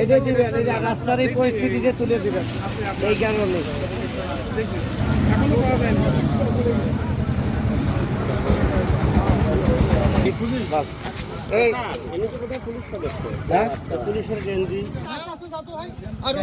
এটা দিবেন এই রাস্তার এই পরিস্থিতিতে তুলে দিবেন এই কারণে। এই হ্যাঁ? পুলিশের গেঞ্জি আর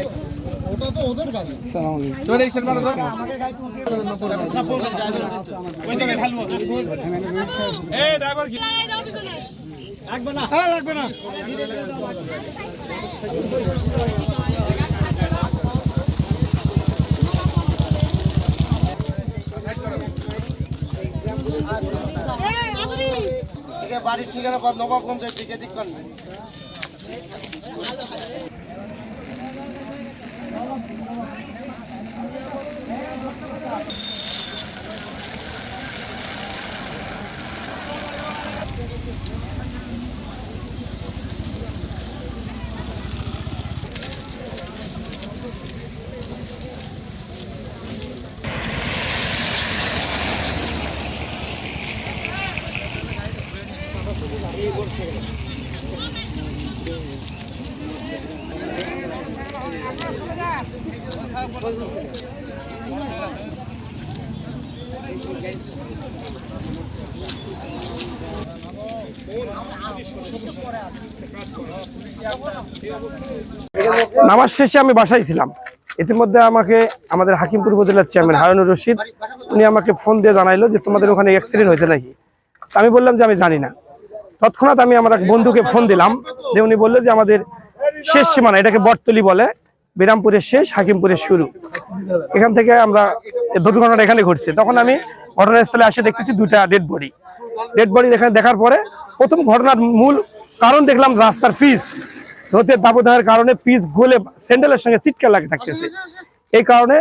বাড়ির ঠিকানা নবাবগঞ্জের দিকে দিক করবেন নামাজ শেষে আমি বাসায় ছিলাম। ইতিমধ্যে আমাকে আমাদের হাকিমপুর উপজেলার চেয়ারম্যান হারুনুর রশিদ, উনি আমাকে ফোন দিয়ে জানাইলো যে তোমাদের ওখানে অ্যাক্সিডেন্ট হয়েছে নাকি। আমি বললাম যে আমি জানি না। তৎক্ষণাৎ আমি আমার এক বন্ধুকে ফোন দিলাম। যে উনি বলল যে আমাদের শেষ সীমানা, এটাকে বটতলি বলে, বিরামপুরের শেষ, হাকিমপুরের শুরু। এখান থেকে আমরা দুর্ঘটনাটা এখানে ঘটছে। তখন আমি ঘটনাস্থলে এসে দেখতেছি দুটা ডেড বডি ডেড বডি এখানে দেখার পরে প্রথম ঘটনার মূল কারণ দেখলাম রাস্তার পিচ রোদের দাবদাহের কারণে পিচ গলে স্যান্ডেলের সঙ্গে চিটকা লাগে থাকতেছে। এই কারণে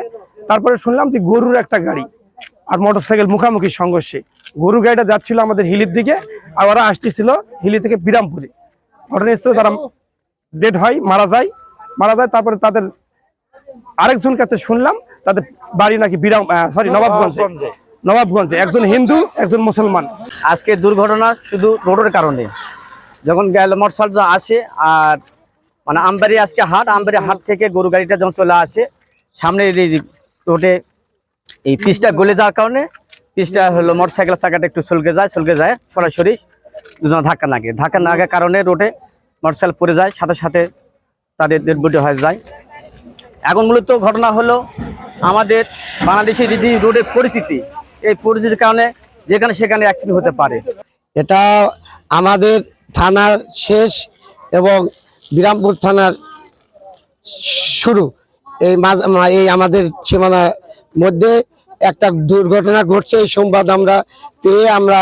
তারপরে শুনলাম যে গরুর একটা গাড়ি আর মোটরসাইকেল মুখামুখি সংঘর্ষে। গরু গাড়িটা যাচ্ছিল আমাদের হিলির দিকে আর ওরা আসতেছিল হিলি থেকে বিরামপুরে। ঘটনাস্থলে তারা ডেড হয় মারা যায়। মারা যায় তারপরে তাদের আরেকজন কাছে শুনলাম তাদের বাড়ি নাকি বিরাম সরি নবাবগঞ্জে। নবাবগঞ্জে। একজন হিন্দু একজন মুসলমান। আজকে দুর্ঘটনা শুধু রোডের কারণে। যখন গেল মোটরসাইকেল আসে আর মানে আমবাড়ি আজকে হাট আমবাড়ি হাট থেকে গরু গাড়িটা যখন চলে আসে সামনে রোডে এই পিচটা গলে যাওয়ার কারণে পিচটা হলো মোটরসাইকেল চাকাটা একটু চলকে যায় চলকে যায়, সরাসরি দুজন ধাক্কা লাগে। ধাক্কা লাগার কারণে রোডে মোটরসাইকেল পড়ে যায়, সাথে সাথে তাদের ডেড বডি হয়ে যায়। এখন মূলত ঘটনা হলো আমাদের বাংলাদেশের যে রোডের পরিস্থিতি, এই পরিস্থিতির কারণে যেখানে সেখানে অ্যাক্সিডেন্ট হতে পারে। এটা আমাদের থানার শেষ এবং বিরামপুর থানার শুরু। এই মাঝ- এই আমাদের সীমানার মধ্যে একটা দুর্ঘটনা ঘটছে, এই সংবাদ আমরা পেয়ে আমরা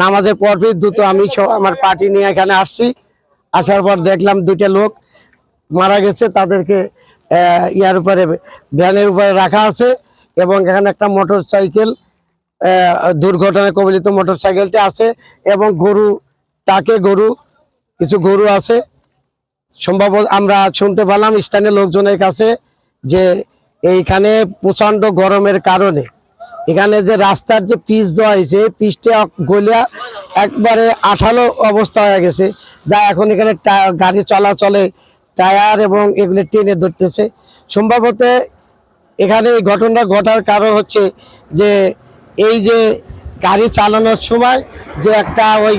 নামাজের পরপরই দ্রুত আমি আমার পার্টি নিয়ে এখানে আসছি। আসার পর দেখলাম দুইটা লোক মারা গেছে, তাদেরকে ইয়ার উপরে, ভ্যানের উপরে রাখা আছে এবং এখানে একটা মোটর সাইকেল দুর্ঘটনায় কবলিত মোটর সাইকেলটি আছে এবং গরু, তাকে গরু, কিছু গরু আছে। সম্ভব আমরা শুনতে পেলাম স্থানীয় লোকজনের কাছে যে এইখানে প্রচণ্ড গরমের কারণে। এখানে যে রাস্তার যে পিচ দেওয়া হয়েছে পিচটা গলিয়া একবারে আঠালো অবস্থা হয়ে গেছে। যা এখন এখানে গাড়ি চলাচলে টায়ার এবং এগুলি টেনে ধরতেছে। সম্ভবত এখানে এই ঘটনা ঘটার কারণ হচ্ছে যে, এই যে গাড়ি চালানোর সময় যে একটা ওই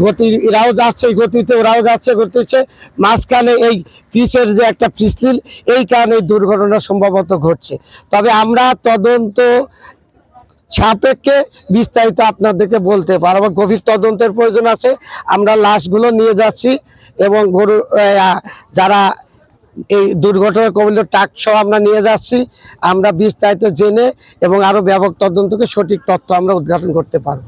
গতি এরাও যাচ্ছে গতিতে ওরাও যাচ্ছে ঘটতেছে মাঝখানে এই পিচের যে একটা পিছলিল এই কারণে দুর্ঘটনা সম্ভবত ঘটছে। তবে আমরা তদন্ত সাপেক্ষে বিস্তারিত আপনাদেরকে বলতে পারব। গভীর তদন্তের প্রয়োজন আছে। আমরা লাশগুলো নিয়ে যাচ্ছি এবং গরু যারা এই দুর্ঘটনার কবলিত টাক সহ আমরা নিয়ে যাচ্ছি, আমরা বিস্তারিত জেনে এবং আরও ব্যাপক তদন্তকে সঠিক তথ্য আমরা উদ্ঘাটন করতে পারব।